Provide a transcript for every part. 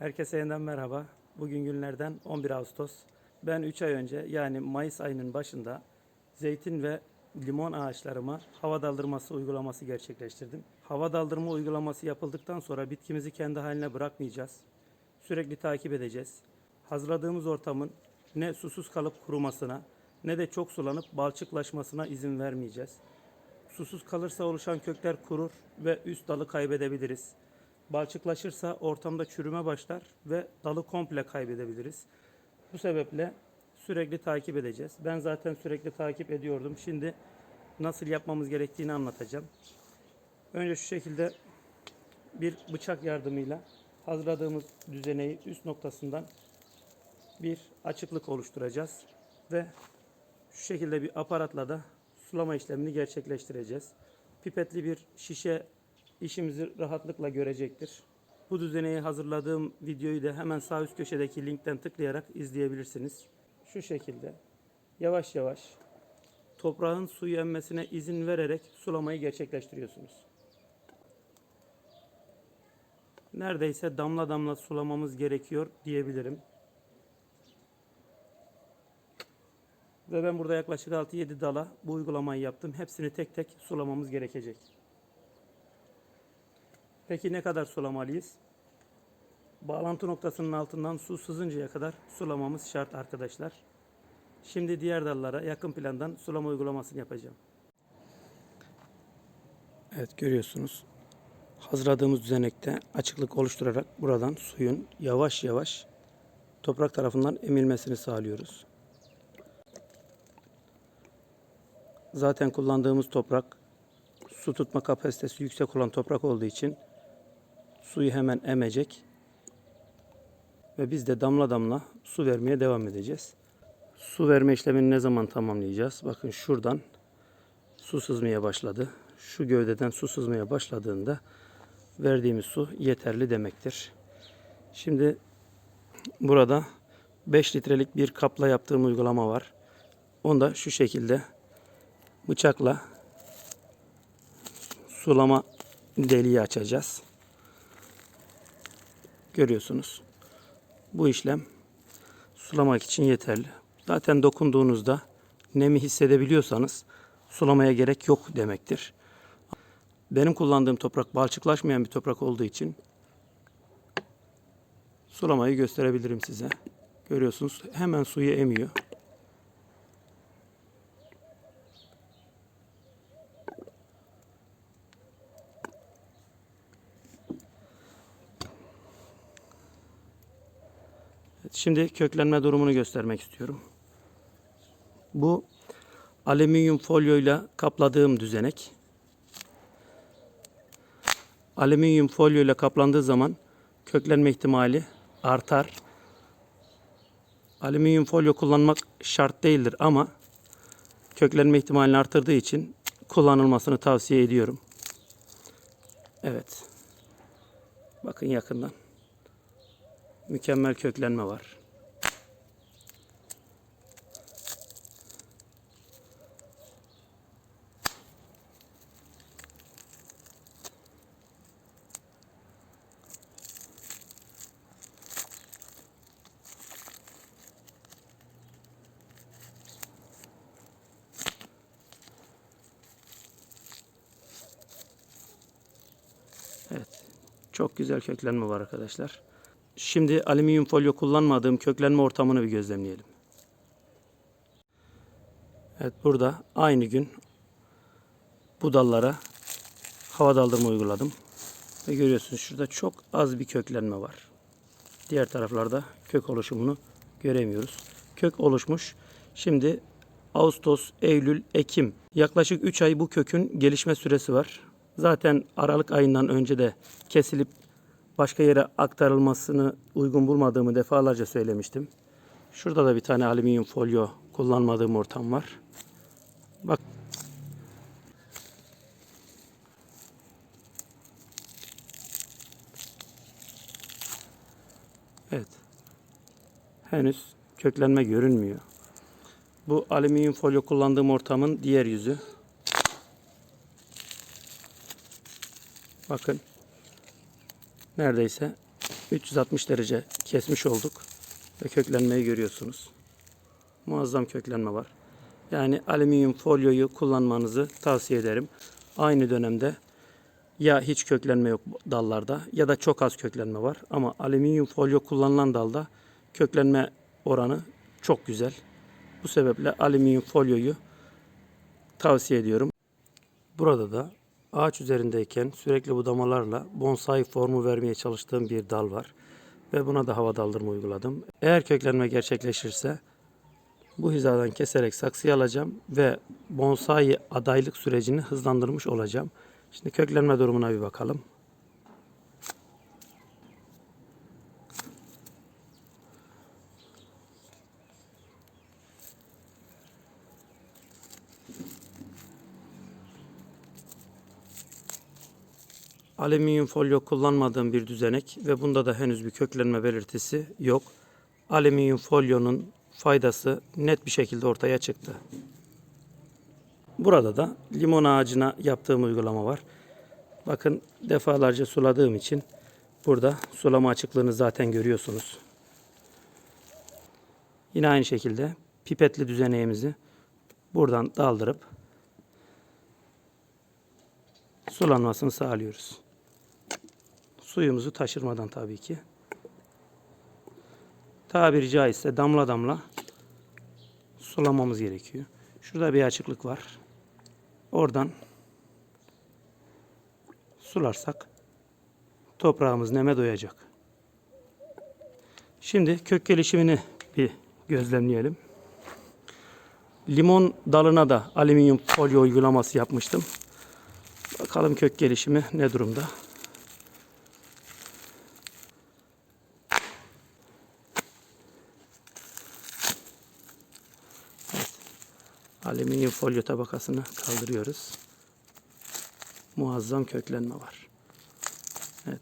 Herkese yeniden merhaba. Bugün günlerden 11 Ağustos. Ben 3 ay önce yani Mayıs ayının başında zeytin ve limon ağaçlarıma hava daldırması uygulaması gerçekleştirdim. Hava daldırma uygulaması yapıldıktan sonra bitkimizi kendi haline bırakmayacağız. Sürekli takip edeceğiz. Hazırladığımız ortamın ne susuz kalıp kurumasına ne de çok sulanıp balçıklaşmasına izin vermeyeceğiz. Susuz kalırsa oluşan kökler kurur ve üst dalı kaybedebiliriz. Balçıklaşırsa ortamda çürüme başlar ve dalı komple kaybedebiliriz. Bu sebeple sürekli takip edeceğiz. Ben zaten sürekli takip ediyordum. Şimdi nasıl yapmamız gerektiğini anlatacağım. Önce şu şekilde bir bıçak yardımıyla hazırladığımız düzeneyi üst noktasından bir açıklık oluşturacağız ve şu şekilde bir aparatla da sulama işlemini gerçekleştireceğiz. Pipetli bir şişe işimizi rahatlıkla görecektir. Bu düzeneyi hazırladığım videoyu da hemen sağ üst köşedeki linkten tıklayarak izleyebilirsiniz. Şu şekilde yavaş yavaş toprağın suyu emmesine izin vererek sulamayı gerçekleştiriyorsunuz. Neredeyse damla damla sulamamız gerekiyor diyebilirim. Ve ben burada yaklaşık 6-7 dala bu uygulamayı yaptım. Hepsini tek tek sulamamız gerekecek. Peki ne kadar sulamalıyız? Bağlantı noktasının altından su sızıncaya kadar sulamamız şart arkadaşlar. Şimdi diğer dallara yakın plandan sulama uygulamasını yapacağım. Evet görüyorsunuz. Hazırladığımız düzenekte açıklık oluşturarak buradan suyun yavaş yavaş toprak tarafından emilmesini sağlıyoruz. Zaten kullandığımız toprak su tutma kapasitesi yüksek olan toprak olduğu için suyu hemen emecek ve biz de damla damla su vermeye devam edeceğiz. Su verme işlemini ne zaman tamamlayacağız? Bakın şuradan su sızmaya başladı. Şu gövdeden su sızmaya başladığında verdiğimiz su yeterli demektir. Şimdi burada 5 litrelik bir kapla yaptığım uygulama var. Onu da şu şekilde bıçakla sulama deliği açacağız. Görüyorsunuz. Bu işlem sulamak için yeterli. Zaten dokunduğunuzda nemi hissedebiliyorsanız sulamaya gerek yok demektir. Benim kullandığım toprak balçıklaşmayan bir toprak olduğu için sulamayı gösterebilirim size. Görüyorsunuz hemen suyu emiyor. Evet, Şimdi köklenme durumunu göstermek istiyorum. Bu alüminyum folyoyla kapladığım düzenek. Alüminyum folyoyla kaplandığı zaman köklenme ihtimali artar. Alüminyum folyo kullanmak şart değildir ama köklenme ihtimalini artırdığı için kullanılmasını tavsiye ediyorum. Evet. Bakın yakından mükemmel köklenme var. Evet. Çok güzel köklenme var arkadaşlar. Şimdi alüminyum folyo kullanmadığım köklenme ortamını bir gözlemleyelim. Evet burada aynı gün bu dallara hava daldırma uyguladım. Ve görüyorsunuz şurada çok az bir köklenme var. Diğer taraflarda kök oluşumunu göremiyoruz. Kök oluşmuş. Şimdi Ağustos, Eylül, Ekim yaklaşık 3 ay bu kökün gelişme süresi var. Zaten Aralık ayından önce de kesilip başka yere aktarılmasını uygun bulmadığımı defalarca söylemiştim. Şurada da bir tane alüminyum folyo kullanmadığım ortam var. Bak Evet. Henüz köklenme görünmüyor. Bu alüminyum folyo kullandığım ortamın diğer yüzü. Bakın. Neredeyse 360 derece kesmiş olduk ve köklenmeyi görüyorsunuz. Muazzam köklenme var. Yani alüminyum folyoyu kullanmanızı tavsiye ederim. Aynı dönemde ya hiç köklenme yok dallarda ya da çok az köklenme var. Ama alüminyum folyo kullanılan dalda köklenme oranı çok güzel. Bu sebeple alüminyum folyoyu tavsiye ediyorum. Burada da ağaç üzerindeyken sürekli budamalarla bonsai formu vermeye çalıştığım bir dal var. Ve buna da hava daldırma uyguladım. Eğer köklenme gerçekleşirse bu hizadan keserek saksıya alacağım ve bonsai adaylık sürecini hızlandırmış olacağım. Şimdi köklenme durumuna bir bakalım. Alüminyum folyo kullanmadığım bir düzenek ve bunda da henüz bir köklenme belirtisi yok. Alüminyum folyonun faydası net bir şekilde ortaya çıktı. Burada da limon ağacına yaptığım uygulama var. Bakın defalarca suladığım için burada sulama açıklığını zaten görüyorsunuz. Yine aynı şekilde pipetli düzeneğimizi buradan daldırıp sulanmasını sağlıyoruz. Suyumuzu taşırmadan tabii ki. Tabiri caizse damla damla sulamamız gerekiyor. Şurada bir açıklık var. Oradan sularsak toprağımız neme doyacak. Şimdi kök gelişimini bir gözlemleyelim. Limon dalına da alüminyum folyo uygulaması yapmıştım. Bakalım kök gelişimi ne durumda. Alüminyum folyo tabakasını kaldırıyoruz. Muazzam köklenme var. Evet.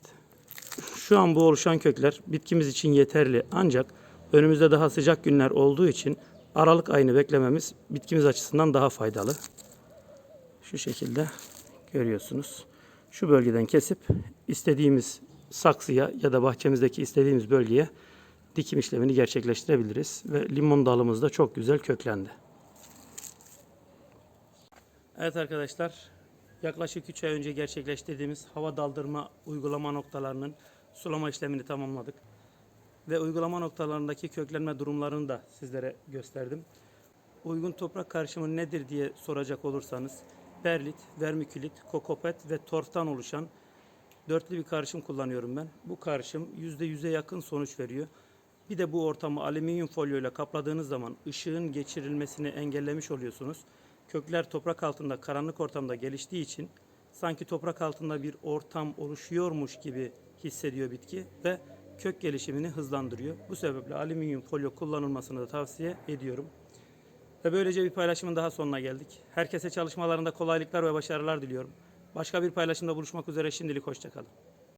Şu an bu oluşan kökler bitkimiz için yeterli. Ancak önümüzde daha sıcak günler olduğu için Aralık ayını beklememiz bitkimiz açısından daha faydalı. Şu şekilde görüyorsunuz. Şu bölgeden kesip istediğimiz saksıya ya da bahçemizdeki istediğimiz bölgeye dikim işlemini gerçekleştirebiliriz. Ve limon dalımız da çok güzel köklendi. Evet arkadaşlar, yaklaşık 3 ay önce gerçekleştirdiğimiz hava daldırma uygulama noktalarının sulama işlemini tamamladık. Ve uygulama noktalarındaki köklenme durumlarını da sizlere gösterdim. Uygun toprak karışımı nedir diye soracak olursanız, perlit, vermikülit, kokopet ve torftan oluşan dörtlü bir karışım kullanıyorum ben. Bu karışım %100'e yakın sonuç veriyor. Bir de bu ortamı alüminyum folyo ile kapladığınız zaman ışığın geçirilmesini engellemiş oluyorsunuz. Kökler toprak altında karanlık ortamda geliştiği için sanki toprak altında bir ortam oluşuyormuş gibi hissediyor bitki ve kök gelişimini hızlandırıyor. Bu sebeple alüminyum folyo kullanılmasını da tavsiye ediyorum. Ve böylece bir paylaşımın daha sonuna geldik. Herkese çalışmalarında kolaylıklar ve başarılar diliyorum. Başka bir paylaşımda buluşmak üzere şimdilik hoşçakalın.